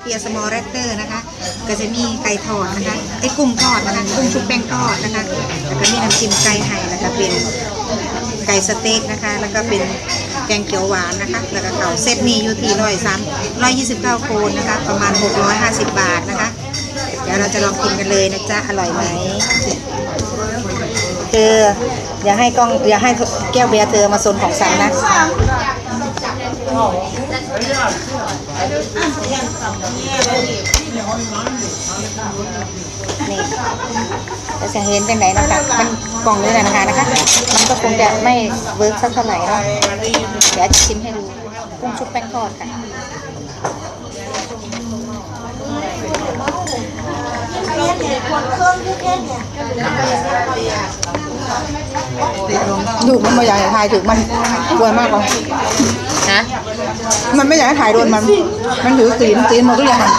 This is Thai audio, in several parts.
เปียสมอลแรตเตอร์นะคะ ก็จะมีไก่ทอดนะคะไอ้กุ้งทอดนะคะกุ้งชุบแป้งทอดนะคะแล้วก็มีน้ำจิ้มไก่ไห่แล้วก็เป็นไก่สเต็กนะคะ แล้วก็เป็นแกงเขียวหวานนะคะ แล้วก็เขาเซตนี้อยู่ที่ร้อยสามร้อยยี่สิบเก้าโคนนะคะ ประมาณหกร้อยห้าสิบบาทนะคะ เดี๋ยวเราจะลองกินกันเลยนะจ๊ะ อร่อยไหมเธออย่าให้กล้องอย่าให้แก้วเบียร์เธอมาโซนของฉันนะ นี่เราจะเห็นเป็นไหนนะคะมันกล่องนี้แหละนะคะนะคะ มันก็คงจะไม่เวิร์กสักเท่าไหร่เนาะเดี๋ยวจะชิมให้ดูกุ้งชุบแป้งทอดค่ะ ดูมันไม่อยากให้ถ่ายถึงมันกลัวมากเลยฮะมันไม่อยากให้ถ่ายโดนมัน มันถือตีนตีนมันก็เลยหัน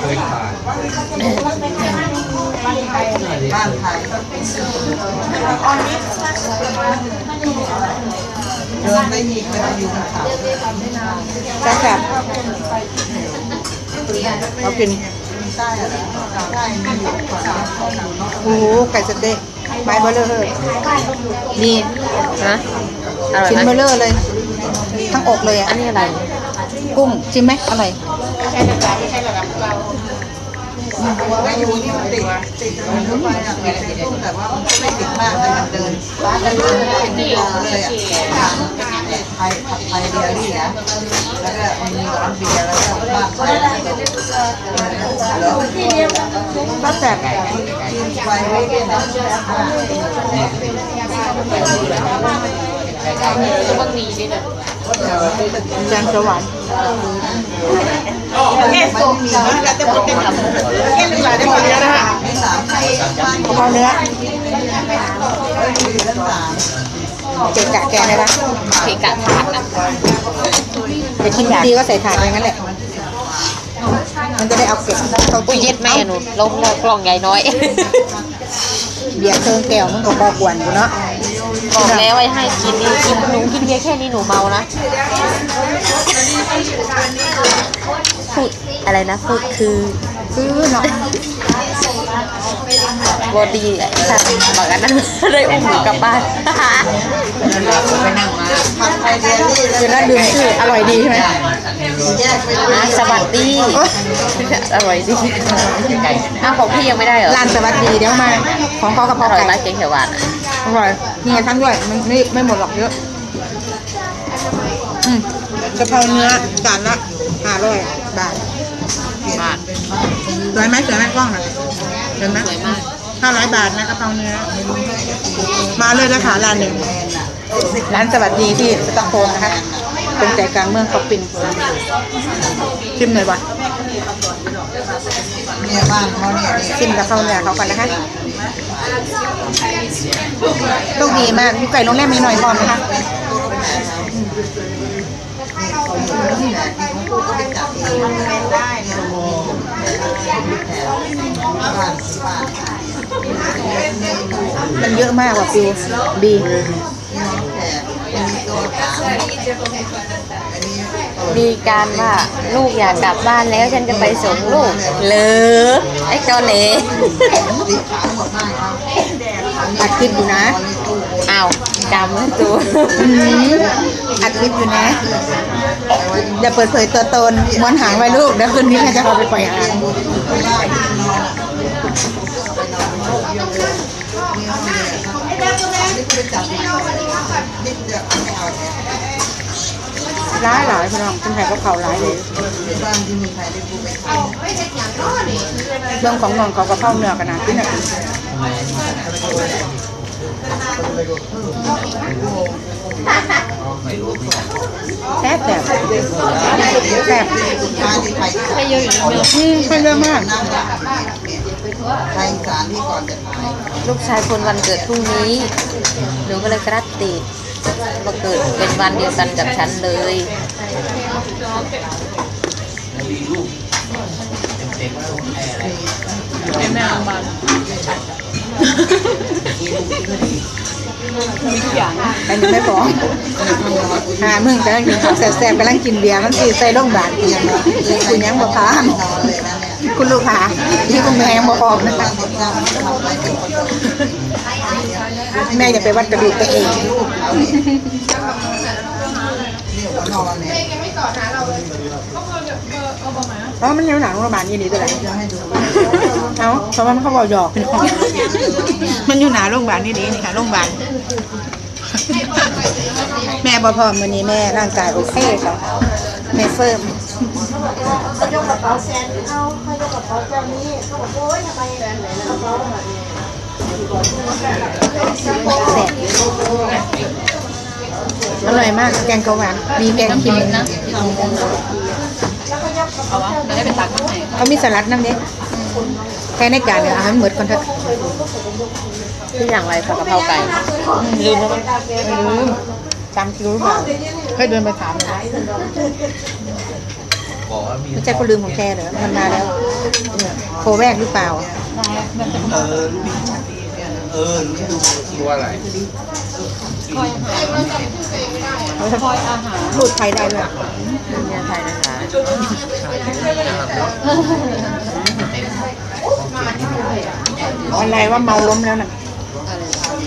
เคยผ่านเคยผ่านแซ่บ เรากินโอ้โหไก่สเต๊ะไม้เบลเลอร์เลยนี่ฮะอร่อยชิ้นเบลเลอร์เลย ทั้งอกเลยอะอันนี้อะไร กุ้งชิมไหมอร่อย ว่อยู่นี่มันติดติดมันเข้าไปอะแต่ว่ามันไม่ติดมากแต่มันเดินบ้านมันเป็นโยงเลยอะไทยผัดไทยเดียวนี่นะแล้วก็มีร้านเบียร์แล้วก็บ้านไทยแล้วก็แซ่บไฟไม่เกิน นะแกงเขียวหวานมันไม่มีนะแล้วจะหมดกันแค่หนึ่งหลายได้หมดเยอะนะฮะสามไทยบ้านกะเพราเนื้ออยู่ทั้งสามเกะกะแกเลยนะเกะกะถาดนะเดี๋ยวกินดีๆก็ใส่ถาดไปงั้นแหละ มันจะได้เอาเก็บเข้าอุ้ยเย็ดแม่หนูลงแล้วกล่องใหญ่น้อย เบียร์เครื่องแก้วมันก็บอกวนกูเนาะบอกแล้วไว้ให้กินนี่กินหนูกินเบียร์แค่นี้หนูเมานะพูดอะไรนะพูดคือคือเนาะ บอดีไอ้สัตว์บอกกันนั้นเลยอุ้มหนูกลับบ้านผัดไทยเดียวนี่คือน่าดื่มชื่ออร่อยดีใช่ไหมแยกไปนะสวัสดีอร่อยดีอ้าวของพี่ยังไม่ได้เหรอร้านสวัสดีเดี๋ยวมา ของเขากะเพอราร่อยไก่มากเก่งเขียวหวานอะอร่อยนี่ไงทั้งด้วยมันไม่ไม่หมดหรอกเยอะอืมกะเพราเนื้อจานละห้าร้อยบาทมากสวยไหมสวยไหมกล้องน่ะเห็นไหมสวยมาก ห้าร้อยบาทนะกระเพราเนื้อ มาเลยนะคะร้านหนึ่งร้านสวัสดีที่สตอกโฮมนะคะ เป็นใจกลางเมืองเขาปินชิมหน่อยวะเนี่ยบ้านเขาเนี่ยชิมกับข้าวเหนียวเขาก่อนนะคะต้องดีมากไก่โรงแรมมีหน่อยพร้อมนะคะบ้านบ้าน มันเยอะมากว่ะฟิวดีมีการว่าลูกอยากกลับบ้านแล้วฉันจะไปส่งลูกเลอไอ้จอเหลีอัดคลิปอยู่นะอ้าวจำไว้ตัวอัดคลิปอยู่นะอย่าเปิดเผยตัวตนม้วนหางไว้ลูกเดี๋ยวคืนนี้แม่จะเอาไปปล่อยหาง ร้ายหลายพี่น้องเป็นแผลกับเขาร้ายเลยบ้านที่เมืองไทยได้พูไปเรื่องของนองเขากับเข้าเนื้อกันนะที่ไหนแซ่บแบบแซ่บบ้านที่ไทยให้เยอะอยู่นะอืมให้เยอะมากไทยสารที่ก่อนจะตายลูกชายคนวันเกิดพรุ่งนี้ หนูก็เลยกระติดมาเกิดเป็นวันเดียวกันกับฉันเลยแมีทุกอย่างนะอันนี้ไม่พอหามึงกำลังกินข้าวแซ่บๆกำลังกินเบียร์มันสิใส่โรงพยาบาลกินยังไงคุณยังบ่พามนอนเลยนะเนี่ย คุณลูกค้าที่คุณแม่ยังบ่พร้อมนะคะแม่อย่าไปวัดกระดูกตัวเองนอนเนี่ยเพราะมันอยู่หนังโรงพยาบาลยี่ดีตัวไหนจะให้ดูเอาเพราะว่ามันเขาบอกหยอกเป็นของมันอยู่หนาโรงพยาบาลนี่ดีนี่ค่ะโรงพยาบาลแม่บอพร้อมวันนี้แม่ร่างกายโอเคค่ะ แม่เฟิร์มแซ่บอร่อยมากแกงเขียวหวานมีแกงเคิมนะเอาวะเราได้ไปตักข้างในเขามีสลัดน้ำเนี้ยแค่ในจานเนี่ยเอาให้มันหมดก่อนเถอะทุกอย่างไรผักกะเพราไก่ลืมแล้วมั้งลืมจำคิวหรือเปล่า เคยเดินไปถามเลยบอกว่ามีไม่ใช่คนลืมของแกเหรอ มันมาแล้วโคแวกหรือเปล่า เออรู้เออรู้ดูตัวอะไรเขาจะพูดไทยได้ด้วยเนี่ยไทยนะคะอะไรว่าเมาล้มแล้วน่ะ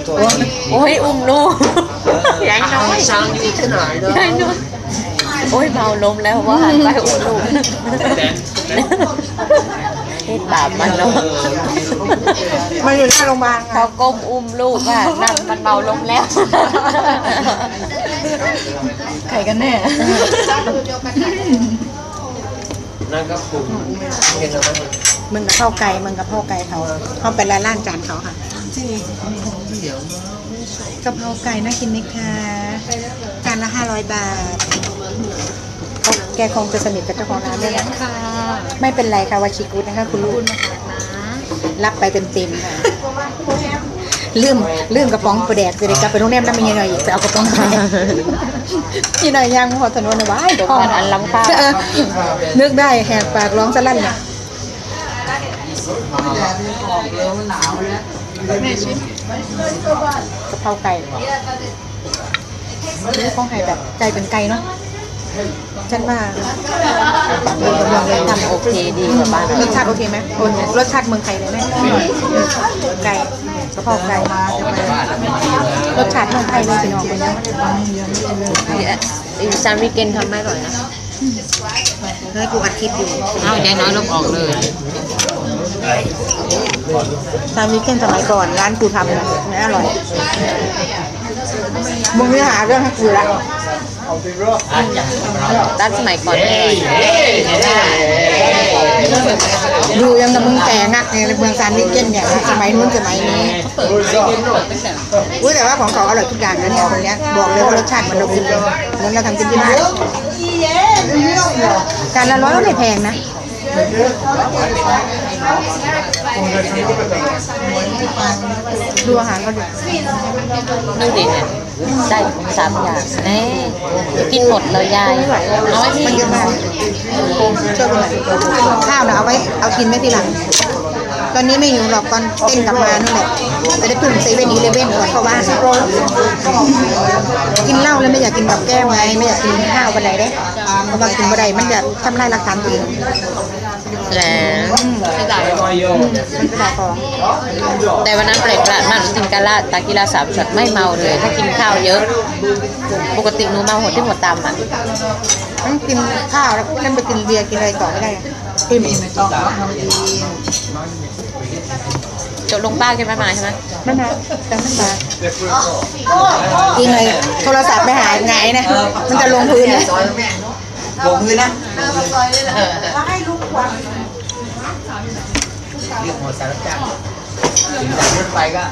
ตัวนี้โอ้ยอุ้มลูก ยายน้อยช้างอยู่ที่ไหนเนาะยายน้อยโอ้ยเมาล้มแล้วว่าหันไปอุ้มลูกเฮ็ดบาปมันเนาะมาอยู่หน้าโรงพยาบาลเขาก้มอุ้มลูกอะนั่นมันเมาล้มแล้ว ใครกันแน่นั่นก็คุมเห็นแล้วไหมมึงกับข้าวไก่มึงกับข้าวไก่เขา เขาเป็นร้านล้านจานเขาค่ะ กะเพราไก่น่ากินไหมคะจานละห้าร้อยบาท แกคงจะสนิทกับเจ้าของร้านด้วยนะค่ะไม่เป็นไรค่ะวาชิกุดนะคะ คุณลูกรับไปเต็มๆค่ะลืมลืมกระป๋องประแดกจะได้กลับไปโรงแรมแล้วมีหน่อยอีกไปเอากระป๋องไปมีหน่อยย่างพอถนนนะว้ายพ่อนอันล้ำค่าเออนึกได้แหกปากร้องสลั่นน่ะแดดมันออกเร็วมันหนาวแล้ กะเพราไก่นี่ของไก่แบบไก่เป็นไก่เนาะฉันว่าเออกำลังเลยทำโอเคดีกว่าบ้านรสชาติโอเคไหมโอเครสชาติเมืองไทยเลยไหมไก่กะเพราไก่มาจากบ้ารสชาติเมืองไทยเลยพี่น้องเป็นยังอีซานวิกเกนทำไม่อร่อยนะเฮ้ยกูอัดคลิปอยู่เอายายน้อยลบออกเลย ตามวิกเกนสมัยก่อนร้านกูทำนะไม่อร่อย มึงไม่หาเรื่องให้กูละร้านสมัยก่อนไม่อร่อยอยู่ยังกับมึงแก่งักในเมืองซานวิกเกนเนี่ยสมัยนู้นสมัยนี้อุ้ยแต่ว่าของเขาอร่อยทุกอย่างนะเนี่ยคนเนี้ยบอกเลยว่ารสชาติเหมือนเรากินเลยเหมือนเราทำกินที่บ้านจานละร้อยก็ไม่แพงนะ ดูอาหารเขาดิดูดิเนี่ยได้สามอย่างแน่กินหมดเลยยายเอาไว้ที่มันเยอะมากช่วยกันหน่อยข้าวนะเอาไว้เอากินไม่ทีหลัง ตอนนี้ไม่หิวหรอกตอนเต้นกลับมานู่นแหละจะได้พึ่งเซเว่นอีเลเว่นก่อนเข้าบ้านกินเหล้าแล้วไม่อยากกินกับแก้วไงไม่อยากกินข้าวบันไดเด้เพราะว่ากินบันไดมันจะทำลายหลักฐานตัวเอง แล้วไม่ได้มันจะด่าของแต่วันนั้นแปลกประหลาดมากกินกาลาตากีฬาสามช็อตไม่เมาเลย ถ้ากินข้าวเยอะ ปกติหนูเมาหัวที่หัวตามอะต้องกินข้าวแล้วเล่นไปกินเบียร์กินอะไรต่อไม่ได้ไงไม่มีไม่ต้องจบลงป้าแกไม่มาใช่ไหมไม่มาแต่ไม่มายิงเลยโทรศัพท์ไปหาไงนะมันจะลงพื้นนะลงพื้นนะแล้วให้ลูกควัน เรียกหัวสารจักรถึงจากรถไฟก็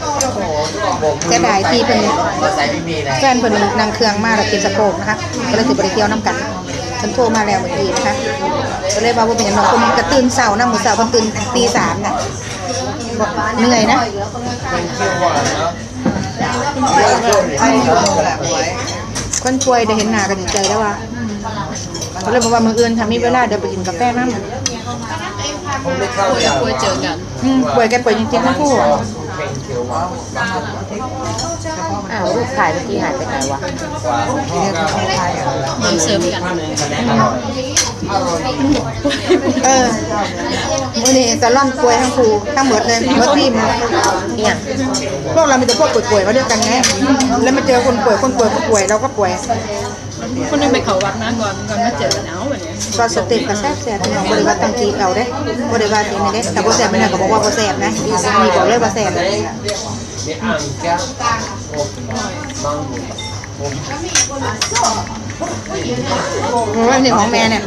โอ้โหผมจะได้ที่เป็นรถไฟไม่มีเลยแฟนเพิ่นนางเครื่องมาแล้วกินสะโพกนะคะก็เลยสิบริเที่ยวน้ำกันฉันโทรมาแล้วเมื่อกี้นะคะก็เลยว่าว่าเป็นอย่างน้องคนกระตื่นเสาร์นะหมูเสาร์คนตื่นตีสามน่ะบอกเหนื่อยนะให้ลูกแหละไว้คนป่วยได้เห็นหน้ากันใจแล้วว่าก็เลยบอกว่ามืออื่นทำมีเวลาเดี๋ยวไปกินกาแฟน้ำ ผมไม่เข้าใจเจอกันอืมป่วยแกป่วยจริงๆทั้งคู่อะเขียวหวานอ้าวรูปถ่ายเมื่อกี้หายไปไหนวะกว่าพ่อก็มันเสริมกันคะแนนอร่อยอร่อยเออวันนี้จะร่อนป่วยทั้งครูทั้งหมดเลยเมื่อทีมเนี่ยพวกเรามีแต่พวกป่วยๆมาด้วยกันไงแล้วมาเจอคนป่วยคนป่วยก็ป่วยเราก็ป่วย คนหนึงไปเขาวัดนะก่อนก่อนมาเจอกันเอาแบบนี้ก็สเต็ปก็แซ่บแซ่บพี่น้องบริวารตั้งจีเอาเด้บริวารทีนี้เด้แต่บ่แซ่บไม่ได้ก็บอกว่าบ่แซ่บนะมีบอกเลยว่าแซ่บมีอ่างแก้วโอ้มังเพราะว่านี่ของแม่เนี่ย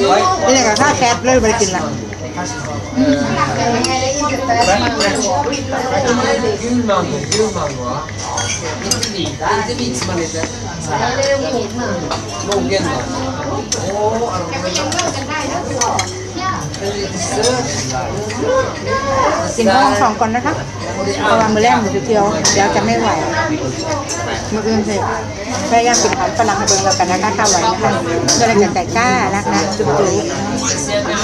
นี่เนี่ยก็ข้าวแคบเลยบ่ไปกินละ Gulmango, gulmango. Inte vit som man heter. Lången då. Åh, aromen. กินข้าวของก่อนนะคะเพราะว่ามือแรกมันจะเที่ยวเดี๋ยวจะไม่ไหวมืออื่นสิพยายามกินอาหารฝรั่งให้เบิ่งแล้วกันนะคะข้าวไหวนะคะด้วยกันไก่ก้านะคะจุ๊บ